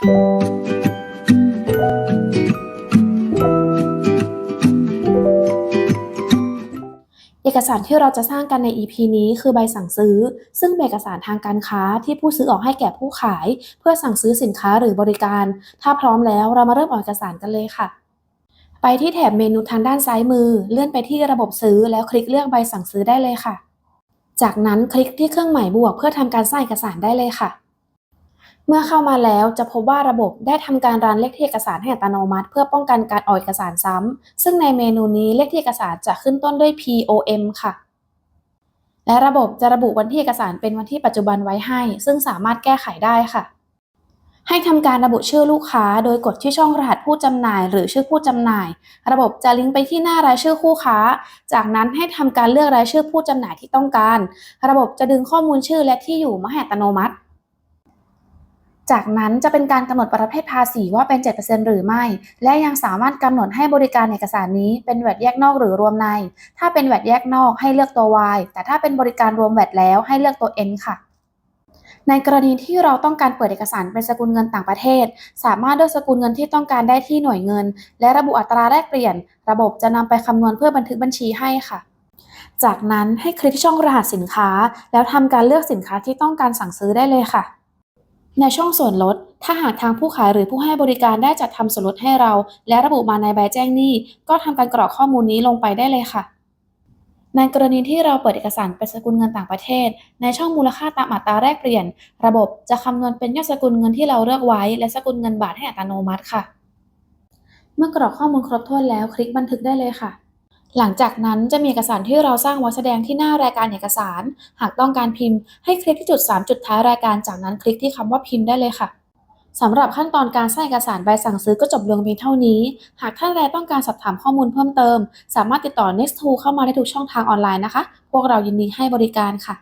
เอกสารที่เราจะสร้างกันใน EP นี้คือใบสั่งซื้อ ซึ่งเป็นเอกสารทางการค้าที่ผู้ซื้อออกให้แก่ผู้ขาย เพื่อสั่งซื้อสินค้าหรือบริการ ถ้าพร้อมแล้วเรามาเริ่มออกเอกสารกันเลยค่ะ ไปที่แถบเมนูทางด้านซ้ายมือ เลื่อนไปที่ระบบซื้อแล้วคลิกเลือกใบสั่งซื้อได้เลยค่ะ จากนั้นคลิกที่เครื่องหมายบวกเพื่อทำการสร้างเอกสารได้เลยค่ะ เมื่อเข้ามาแล้วจะพบว่าระบบได้ทำการรันเลขที่เอกสารให้อัตโนมัติ เพื่อป้องกันการออกเอกสารซ้ำซึ่งในเมนูนี้เลขที่เอกสารจะขึ้นต้นด้วย POM ค่ะ และระบบจะระบุวันที่เอกสารเป็นวันที่ปัจจุบันไว้ให้ ซึ่งสามารถแก้ไขได้ค่ะ ให้ทำการระบุชื่อลูกค้า โดยกดที่ช่องรหัสผู้จำหน่าย หรือชื่อผู้จำหน่าย ระบบจะลิงก์ไปที่หน้ารายชื่อคู่ค้า จากนั้นให้ทำการเลือกรายชื่อผู้จำหน่ายที่ต้องการ ระบบจะดึงข้อมูลชื่อและที่อยู่มาให้อัตโนมัติ จากนั้นจะเป็นการกำหนดประเภทภาษีว่าเป็น 7%หรือไม่ และยังสามารถกำหนดให้บริการเอกสารนี้เป็นแวดแยกนอกหรือรวมใน ถ้าเป็นแวดแยกนอกให้เลือกตัว Y แต่ถ้าเป็นบริการรวมแวดแล้วให้เลือกตัว N ค่ะในกรณีที่เราต้องการเปิดเอกสารเป็นสกุลเงินต่างประเทศ สามารถเลือกสกุลเงินที่ต้องการได้ที่หน่วยเงิน และระบุอัตราแลกเปลี่ยน ระบบจะนำไปคำนวณเพื่อบันทึกบัญชีให้ค่ะ จากนั้นให้คลิกช่องรหัสสินค้า แล้วทำการเลือกสินค้าที่ต้องการสั่งซื้อได้เลยค่ะ ในช่องส่วนลด ถ้าหากทางผู้ขายหรือผู้ให้บริการได้จัดทำส่วนลดให้เรา และระบุมาในใบแจ้งหนี้ ก็ทำการกรอกข้อมูลนี้ลงไปได้เลยค่ะ ในกรณีที่เราเปิดเอกสารเป็นสกุลเงินต่างประเทศ ในช่องมูลค่าตามอัตราแลกเปลี่ยน ระบบจะคำนวณเป็นยอดสกุลเงินที่เราเลือกไว้ และสกุลเงินบาทให้อัตโนมัติค่ะ เมื่อกรอกข้อมูลครบถ้วนแล้ว คลิกบันทึกได้เลยค่ะ หลังจากนั้นจะมีเอกสารที่เราสร้างไว้แสดงที่หน้ารายการเอกสาร หากต้องการพิมพ์ให้คลิกที่จุด 3 จุดท้ายรายการ จากนั้นคลิกที่คำว่าพิมพ์ได้เลยค่ะสำหรับขั้นตอนการสร้างเอกสารใบสั่งซื้อก็จบลงเพียงเท่านี้ หากท่านใดต้องการสอบถามข้อมูลเพิ่มเติม สามารถติดต่อ Next2 เข้ามาได้ทุกช่องทางออนไลน์นะคะ พวกเรายินดีให้บริการค่ะ